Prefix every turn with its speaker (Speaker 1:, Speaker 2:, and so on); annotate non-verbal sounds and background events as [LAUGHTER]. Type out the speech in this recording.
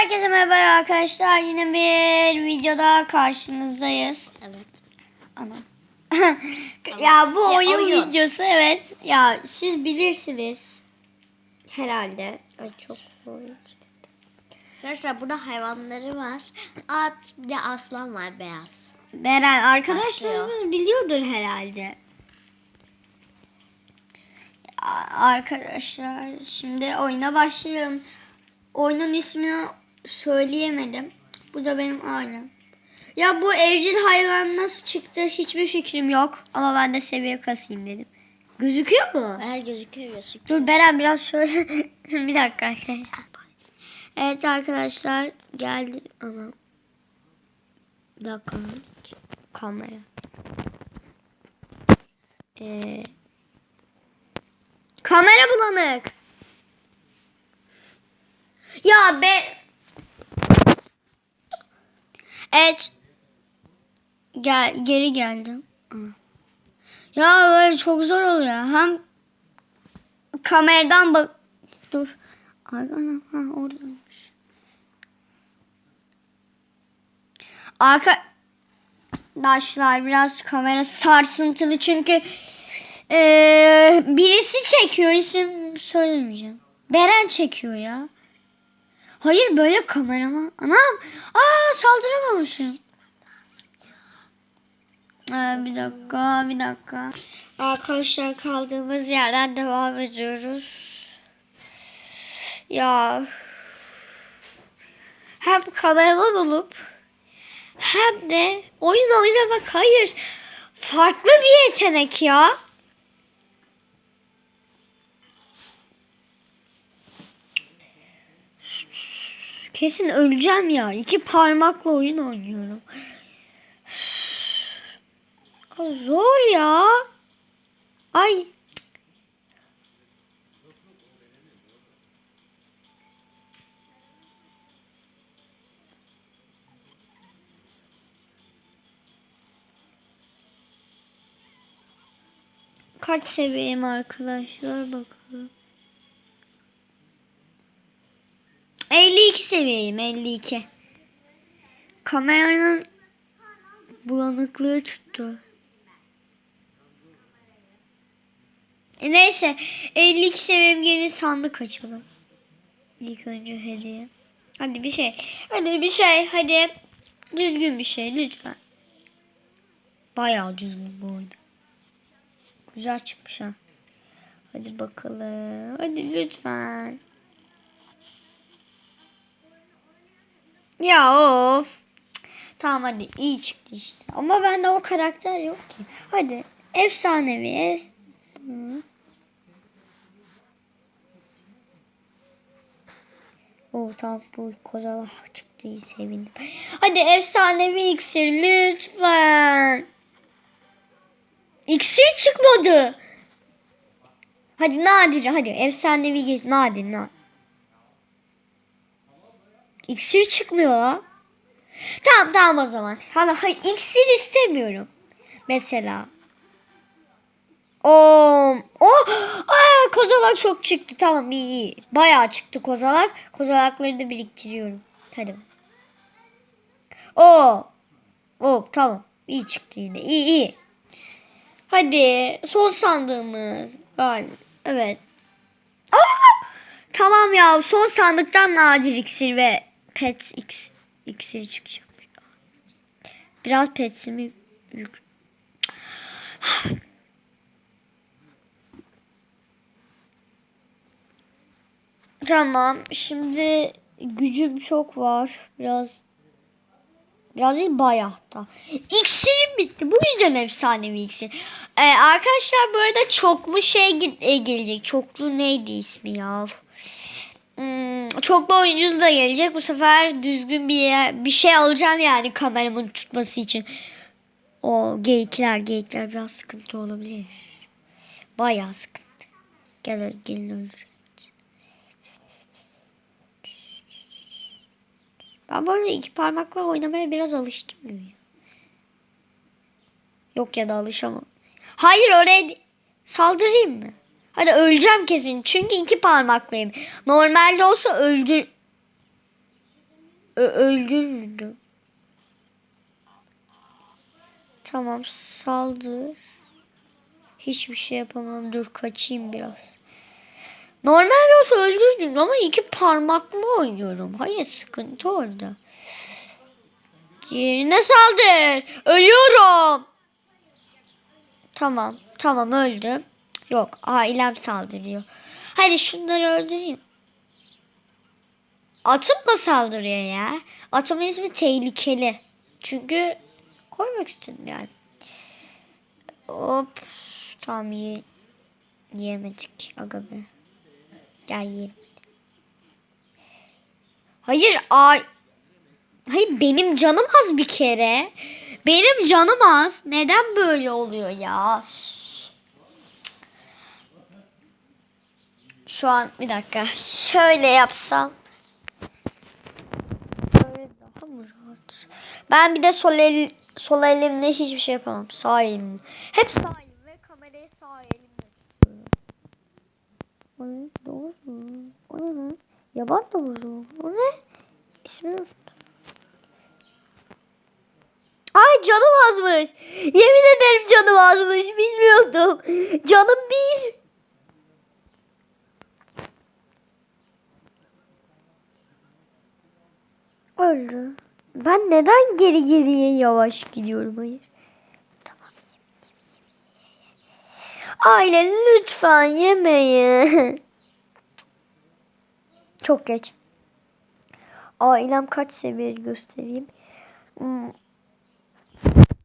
Speaker 1: Herkese merhaba arkadaşlar. Yine bir videoda karşınızdayız.
Speaker 2: Evet.
Speaker 1: Ana. [LAUGHS] ya bu
Speaker 2: Ya,
Speaker 1: oyun,
Speaker 2: oyun.
Speaker 1: videosu evet. Ya siz bilirsiniz. Herhalde. Ay çok işte.
Speaker 2: Arkadaşlar burada hayvanları var. At bir de aslan var beyaz.
Speaker 1: Beren arkadaşlarımız biliyordur herhalde. Arkadaşlar şimdi oyuna başlayalım. Oyunun ismini söyleyemedim. Bu da benim ailem. Ya bu evcil hayvan nasıl çıktı hiçbir fikrim yok. Ama ben de seviye kasayım dedim. Gözüküyor mu?
Speaker 2: Her gözüküyor gözüküyor.
Speaker 1: Dur Beren biraz şöyle. [LAUGHS] bir dakika arkadaşlar. Evet arkadaşlar geldi ama. Bir dakika. Kamera. Ee, kamera bulanık. Ya be. Evet. Gel geri geldim. Ya böyle çok zor oluyor. Hem kameradan bak. Dur. Ay anam ha oradaymış. Arkadaşlar biraz kamera sarsıntılı çünkü eee, birisi çekiyor isim söylemeyeceğim. Beren çekiyor ya. Hayır böyle kameraman. Anam. Aa saldıramamışım. Aa, bir dakika bir dakika. Arkadaşlar kaldığımız yerden devam ediyoruz. Ya hem kameraman olup hem de oyun oynamak hayır. Farklı bir yetenek ya. Kesin öleceğim ya. İki parmakla oyun oynuyorum. Zor ya. Ay. Kaç seviyeyim arkadaşlar bakalım. 52 seviyeyim 52. Kameranın bulanıklığı tuttu. E neyse 52 seviyem gelin sandık açalım. İlk önce hediye. Hadi bir şey. Hadi bir şey. Hadi. Düzgün bir şey lütfen. Bayağı düzgün bu oyunda. Güzel çıkmış ha. Hadi bakalım. Hadi lütfen. Ya of. Tamam hadi iyi çıktı işte. Ama bende o karakter yok ki. Hadi efsanevi. ev- Hı. Oo tamam bu kozalak çıktı sevindim. Hadi efsanevi iksir lütfen. İksir çıkmadı. Hadi nadir hadi efsanevi nadir nadir. İksir çıkmıyor ha. Tamam tamam o zaman. Hani hayır, iksir istemiyorum. Mesela. Oo, oh, aa, kozalak çok çıktı. Tamam iyi iyi. Bayağı çıktı kozalak. Kozalakları da biriktiriyorum. Hadi. Oo. Oo tamam. İyi çıktı yine. İyi iyi. Hadi son sandığımız. Galiba. Evet. Aa! Tamam ya son sandıktan nadir iksir ve pet x iksiri çıkacak. Biraz petsimi [SIGHS] Tamam. Şimdi gücüm çok var. Biraz biraz değil bayağı da. İksirim bitti. Bu yüzden efsanevi iksir. Ee, arkadaşlar bu arada çoklu şey e, gelecek. Çoklu neydi ismi ya? Hmm, çoklu oyuncu da gelecek. Bu sefer düzgün bir yer- bir şey alacağım yani kameramın tutması için. O geyikler geyikler biraz sıkıntı olabilir. Bayağı sıkıntı. Gel gelin öldür. Ben bu arada iki parmakla oynamaya biraz alıştım gibi. Yok ya da alışamam. Hayır oraya saldırayım mı? Hadi öleceğim kesin. Çünkü iki parmaklıyım. Normalde olsa öldür... Ö- öldürürdüm. Tamam saldır. Hiçbir şey yapamam. Dur kaçayım biraz. Normal olsa öldürdüm ama iki parmaklı oynuyorum. Hayır sıkıntı orada. Yerine saldır. Ölüyorum. Tamam. Tamam öldüm. Yok ailem saldırıyor. Hadi şunları öldüreyim. Atım mı saldırıyor ya? Atımın ismi tehlikeli. Çünkü koymak istedim yani. Hop. Tamam ye yiyemedik. Aga be. Gel yiyelim. Hayır ay. Hayır benim canım az bir kere. Benim canım az. Neden böyle oluyor ya? Şu an bir dakika. Şöyle yapsam. Böyle daha mı rahat? Ben bir de sol el sol elimle hiçbir şey yapamam. Sağ elimle. Hep sağ elim ve kamerayı sağ elimle tutuyorum. O ne? Doğru mu? O ne lan? Yaban domuzu. O ne? İsmini. Ay canım azmış. Yemin ederim canım azmış. Bilmiyordum. Canım bir. Öldü. Ben neden geri geriye yavaş gidiyorum hayır. Tamam. Aile lütfen yemeyin. Çok geç. Ailem kaç seviye göstereyim. Hmm,